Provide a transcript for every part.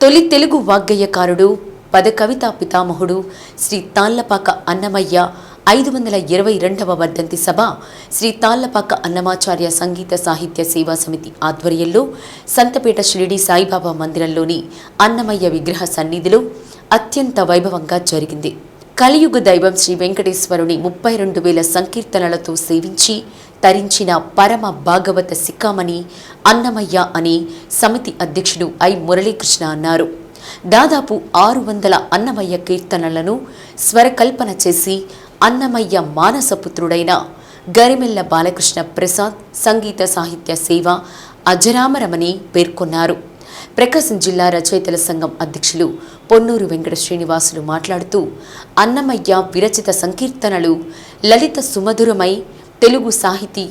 తొలి తెలుగు వాగ్గేయకారుడు పద కవితా పితామహుడు శ్రీ తాళ్ళపాక అన్నమయ్య ఐదు వందల ఇరవై రెండవ వర్ధంతి సభ శ్రీ తాళ్ళపాక అన్నమాచార్య సంగీత సాహిత్య సేవా సమితి ఆధ్వర్యంలో సంతపేట షిరిడి సాయిబాబా మందిరంలోని అన్నమయ్య విగ్రహ సన్నిధిలో అత్యంత వైభవంగా జరిగింది. కలియుగ దైవం శ్రీ వెంకటేశ్వరుని ముప్పై రెండు వేల సంకీర్తనలతో సేవించి తరించిన పరమ భాగవత సిక్కామణి అన్నమయ్య అని సమితి అధ్యక్షుడు ఐ మురళీకృష్ణ అన్నారు. దాదాపు ఆరు వందల అన్నమయ్య కీర్తనలను స్వరకల్పన చేసి అన్నమయ్య మానసపుత్రుడైన గరిమెల్ల బాలకృష్ణ ప్రసాద్ సంగీత సాహిత్య సేవ అజరామరమని పేర్కొన్నారు. ప్రకాశం జిల్లా రచయితల సంఘం అధ్యక్షులు పొన్నూరు వెంకట శ్రీనివాసులు మాట్లాడుతూ అన్నమయ్య విరచిత సంకీర్తనలు లలిత సుమధురమై తెలుగు సాహితీ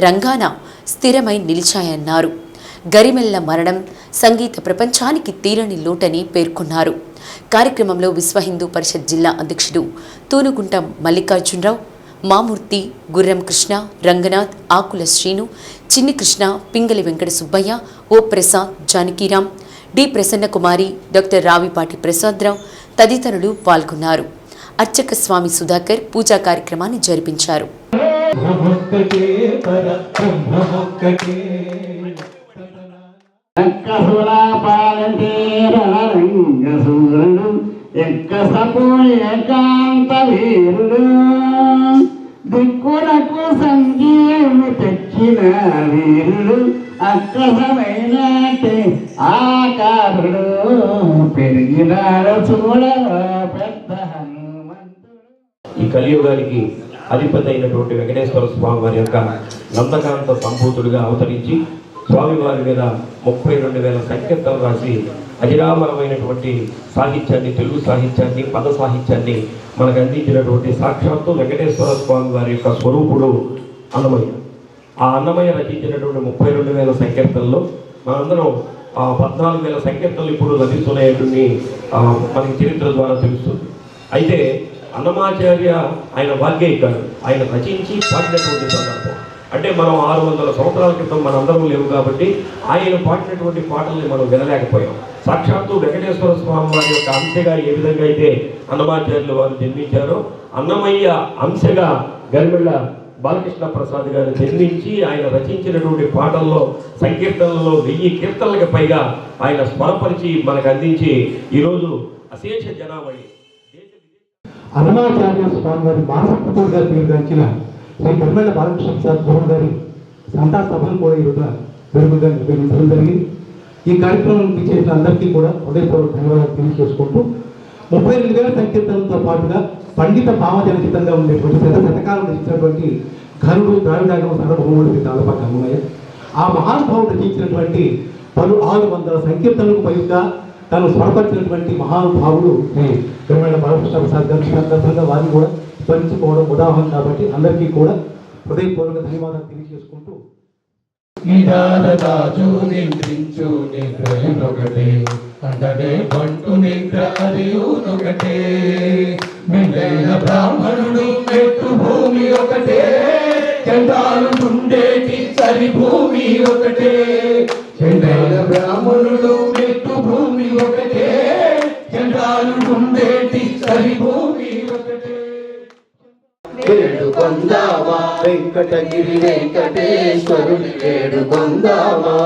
రంగాన స్థిరమై నిలిచాయన్నారు. గరిమెల్ల మరణం సంగీత ప్రపంచానికి తీరని లోటని పేర్కొన్నారు. కార్యక్రమంలో విశ్వ హిందూ పరిషత్ జిల్లా అధ్యక్షుడు తూనుగుంట మల్లికార్జునరావు మామూర్తి గుర్రం Krishna Ranganath Akula Srinu Chinni Krishna Pingali Venkata Subbaiah O Prasad Janakiram D Prasannakumari doctor Ravipati Prasadarao తదితరులు పాల్గొన్నారు. అర్చక స్వామి సుధాకర్ పూజా కార్యక్రమాన్ని జరిపించారు. ఎక్క సపు ఏకాంత వీరుడు దిక్కులకు సంగీతము తెచ్చిన వీరుడు అక్కసమైనట్టే ఆకారుడు పెరిగినాడు చూడ పెద్ద ఈ కలియుగానికి అధిపతి అయినటువంటి వెంకటేశ్వర స్వామి వారి యొక్క నందకాంత సంభూతుడిగా అవతరించి స్వామివారి మీద ముప్పై రెండు వేల సంకీర్తనలు రాసి అజరామరమైనటువంటి సాహిత్యాన్ని తెలుగు సాహిత్యాన్ని పద సాహిత్యాన్ని మనకు అందించినటువంటి సాక్షాత్తు వెంకటేశ్వర స్వామి వారి యొక్క స్వరూపుడు అన్నమయ్య. ఆ అన్నమయ్య రచించినటువంటి ముప్పై రెండు వేల సంకీర్తనలో మనందరం ఆ పద్నాలుగు వేల సంకీర్తనలు ఇప్పుడు లభిస్తున్నాయటువంటి మనకి చరిత్ర ద్వారా తెలుస్తుంది. అయితే అన్నమాచార్య ఆయన వాగ్గేయకారు ఆయన రచించి పాడినటువంటి సందర్భం. అంటే మనం ఆరు వందల సంవత్సరాల క్రితం మనందరం లేవు కాబట్టి ఆయన పాడినటువంటి పాటల్ని మనం వినలేకపోయాం. సాక్షాత్తు వెంకటేశ్వర స్వామి వారి యొక్క అంశగా ఏ విధంగా అయితే అన్నమాచార్యులు వారు జన్మించారో అన్నమయ్య అంశగా గరిమిళ్ళ బాలకృష్ణ ప్రసాద్ గారు జన్మించి ఆయన రచించినటువంటి పాటల్లో సంకీర్తనలో వెయ్యి కీర్తనలకు పైగా ఆయన స్మరపరిచి మనకు అందించి ఈరోజు అశేష జనాభా అన్నమాచార్య స్వామి వారి మానసపుత్రుడిగా పేరుగాంచిన శ్రీ కర్మల బాలకృష్ణ ప్రసాద్ గురువు గారి సంతా సభను కూడా ఈరోజు వెలుగుగా నిర్వహించడం జరిగింది. ఈ కార్యక్రమం చేసిన అందరికీ కూడా హృదయపూర్వక ధన్యవాదాలు తెలియజేసుకుంటూ ముప్పై ఎనిమిది వేల సంకీర్తనంతో పాటుగా పండిత భావజనచితంగా ఉండేటువంటి శత శతకాలను రచించినటువంటి ఘనుడు ద్రావిడాగం సర్వభౌముడికి దాదాపు అమ్మయ్య ఆ మహానుభావుడు రచించినటువంటి పలు ఆరు వందల సంకీర్తనలకు పైగా తను స్వరపరిచినటువంటి మహానుభావుడు తిరుమల బాలకృష్ణ ప్రసాద్ గారు సందర్భంగా వారిని కూడా స్మరించుకోవడం ఉదాహరణ కాబట్టి అందరికీ కూడా హృదయపూర్వక ధన్యవాదాలు తెలియజేసుకుంటూ నిదానదాచు నిద్రించు నిద్రయునొకటే అంటనే బంటు నిద్ర అదియునొకటే మిండైన బ్రాహ్మణుడు మెట్టు భూమి ఒకటే చండాలు ఉండేటి సరి భూమి ఒకటే. చెండైన బ్రాహ్మణుడు మెట్టు భూమి ఒకటే చండాలు ఉండేటి సరి భూమి వేడుకొందామా వెంకటగిరి వెంకటేశ్వరుని వేడుకొందామా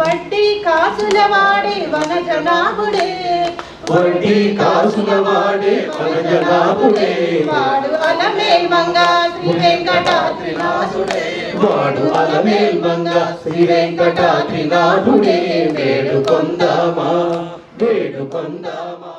వడ్డీ కాసుల వాడే వన జనాభుడే వడ్డీ కాసుల వాడే జనాభుడే వాడు అలమేల్ మంగ శ్రీ వెంకటాద్రినాథుడే వాడు అలమేల్మంగ శ్రీ వెంకటాద్రినాథుడే వేడుకొందామా వేడుకొందామా